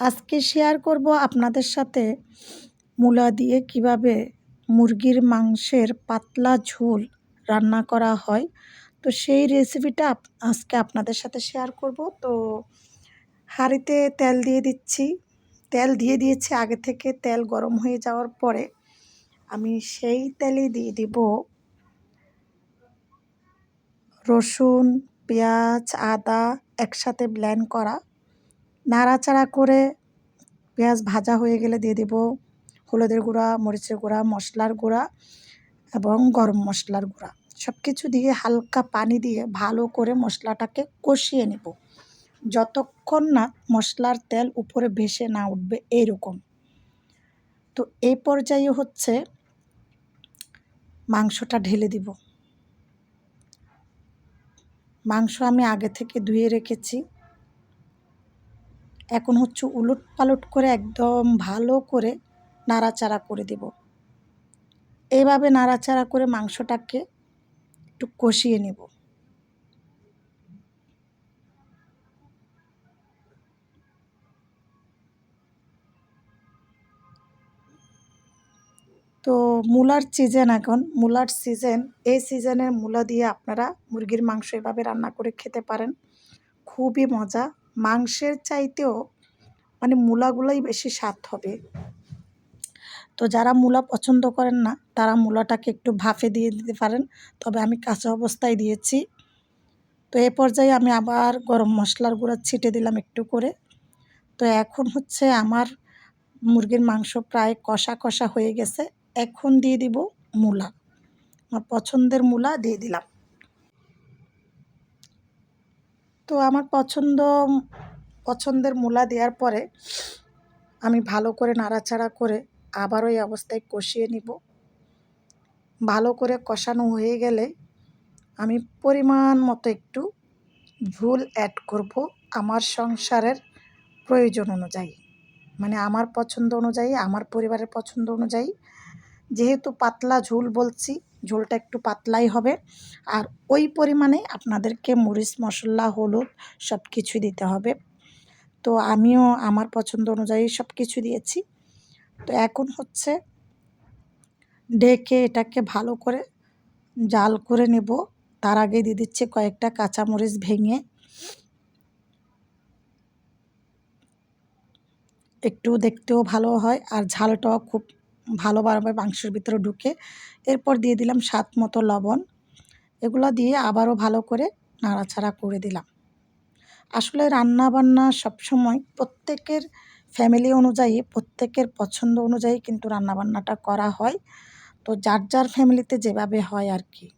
আজকে শেয়ার করব আপনাদের সাথে মূলা দিয়ে কীভাবে মুরগির মাংসের পাতলা ঝোল রান্না করা হয়। তো সেই রেসিপিটা আজকে আপনাদের সাথে শেয়ার করব। তো হাঁড়িতে তেল দিয়ে দিচ্ছি। তেল দিয়ে দিয়েছি আগে থেকে তেল গরম হয়ে যাওয়ার পরে আমি সেই তেলে দিয়ে দিব রসুন, পেঁয়াজ, আদা একসাথে ব্ল্যান্ড করা। নাড়াচাড়া করে পেঁয়াজ ভাজা হয়ে গেলে দিয়ে দেব হলুদের গুঁড়া, মরিচের গুঁড়া, মশলার গুঁড়া এবং গরম মশলার গুঁড়া। সব কিছু দিয়ে হালকা পানি দিয়ে ভালো করে মশলাটাকে কষিয়ে নেব। যতক্ষণ না মশলার তেল উপরে ভেসে না উঠবে এইরকম। তো এই পর্যায়ে হচ্ছে মাংসটা ঢেলে দিব। মাংস আমি আগে থেকে ধুয়ে রেখেছি। এখন হচ্ছে উলট পালট করে একদম ভালো করে নাড়াচাড়া করে দেব। এইভাবে নাড়াচাড়া করে মাংসটাকে একটু কষিয়ে নেব। তো মূলার সিজন এখন, মূলার সিজন এই সিজনের মূলা দিয়ে আপনারা মুরগির মাংস এভাবে রান্না করে খেতে পারেন। খুবই মজা। মাংসের চাইতেও মানে মূলাগুলোই বেশি স্বাদ হবে। তো যারা মূলা পছন্দ করেন না, তারা মূলাটাকে একটু ভাফে দিয়ে দিতে পারেন। তবে আমি কাঁচা অবস্থায় দিয়েছি। তো এ পর্যায়ে আমি আবার গরম মশলার গুঁড়া ছিটে দিলাম একটু করে। তো এখন হচ্ছে আমার মুরগির মাংস প্রায় কষা কষা হয়ে গেছে। এখন দিয়ে দিব মূলা। আমার পছন্দের মূলা দিয়ে দিলাম। তো আমার পছন্দ, পছন্দের মূলা দেওয়ার পরে আমি ভালো করে নাড়াচাড়া করে আবার ওই অবস্থায় কষিয়ে নিব। ভালো করে কষানো হয়ে গেলে আমি পরিমাণ মতো একটু ঝোল অ্যাড করব আমার সংসারের প্রয়োজন অনুযায়ী। মানে আমার পছন্দ অনুযায়ী, আমার পরিবারের পছন্দ অনুযায়ী। যেহেতু পাতলা ঝোল বলছি ঝোলটা একটু পাতলাই হবে। আর ওই পরিমাণে আপনাদেরকে মরিচ, মশলা, হলুদ সব কিছু দিতে হবে। তো আমিও আমার পছন্দ অনুযায়ী সব কিছু দিয়েছি। তো এখন হচ্ছে ডেকে এটাকে ভালো করে জাল করে নেব। তার আগে দিয়ে দিচ্ছে কয়েকটা কাঁচামরিচ ভেঙে। একটু দেখতেও ভালো হয় আর ঝালটাও খুব ভালোভাবে মাংসের ভিতরে ঢুকে। এরপর দিয়ে দিলাম স্বাদ মতো লবণ। এগুলো দিয়ে আবারও ভালো করে নাড়াচাড়া করে দিলাম। আসলে রান্না বান্না সবসময় প্রত্যেকের ফ্যামিলি অনুযায়ী, প্রত্যেকের পছন্দ অনুযায়ী কিন্তু রান্নাবান্নাটা করা হয়। তো যার যার ফ্যামিলিতে যেভাবে হয় আর কি।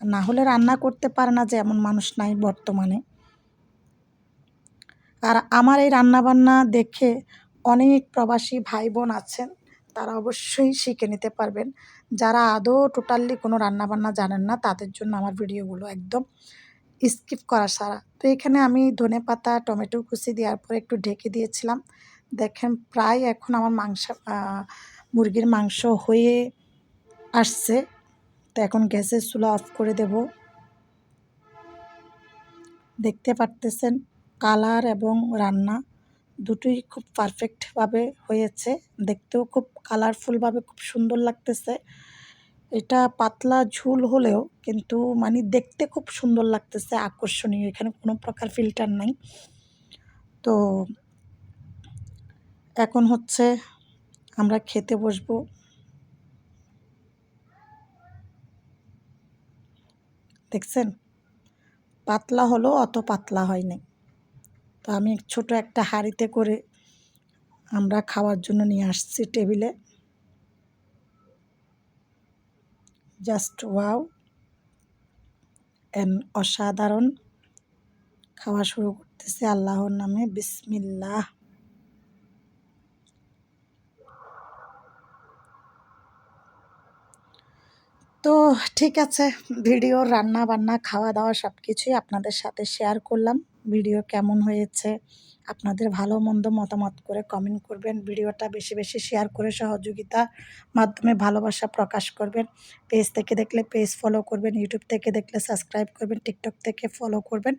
না হলে রান্না করতে পারে না যে এমন মানুষ নাই বর্তমানে। আর আমার এই রান্নাবান্না দেখে অনেক প্রবাসী ভাই বোন আছেন। তারা অবশ্যই শিখে নিতে পারবেন। যারা আদৌ টোটালি কোনো রান্নাবান্না জানেন না, তাদের জন্য আমার ভিডিওগুলো একদম স্কিপ করা সারা। তো এখানে আমি ধনে পাতা, টমেটো কুচি দেওয়ার পরে একটু ঢেকে দিয়েছিলাম। দেখেন প্রায় এখন আমার মাংস মুরগির মাংস হয়ে আসছে। তো এখন গ্যাসের চুলা অফ করে দেব। দেখতে পারতেছেন কালার এবং রান্না। দুটোই খুব পারফেক্টভাবে হয়েছে। দেখতেও খুব কালারফুলভাবে খুব সুন্দর লাগতেছে। এটা পাতলা ঝুল হলেও কিন্তু মানে দেখতে খুব সুন্দর লাগতেছে, আকর্ষণীয়। এখানে কোনো প্রকার ফিল্টার নাই। তো এখন হচ্ছে আমরা খেতে বসবো। দেখছেন? পাতলা হলো অত পাতলা হয়নি। তো আমি ছোট একটা হাঁড়িতে করে আমরা খাওয়ার জন্য নিয়ে আসছি টেবিলে। Just wow. এন অসাধারণ। খাওয়া শুরু করতেছে আল্লাহর নামে। বিসমিল্লাহ। তো ঠিক আছে, ভিডিও রান্না বান্না খাওয়া দাওয়া সব কিছুই আপনাদের সাথে শেয়ার করলাম। ভিডিও কেমন হয়েছে, আপনাদের ভালো, মন্দ মতামত করে কমেন্ট করবেন। ভিডিওটা বেশি বেশি শেয়ার করে সহযোগিতা মাধ্যমে ভালোবাসা প্রকাশ করবেন। পেজ থেকে দেখলে পেজ ফলো করবেন ইউটিউব থেকে দেখলে সাবস্ক্রাইব করবেন টিকটক থেকে ফলো করবেন।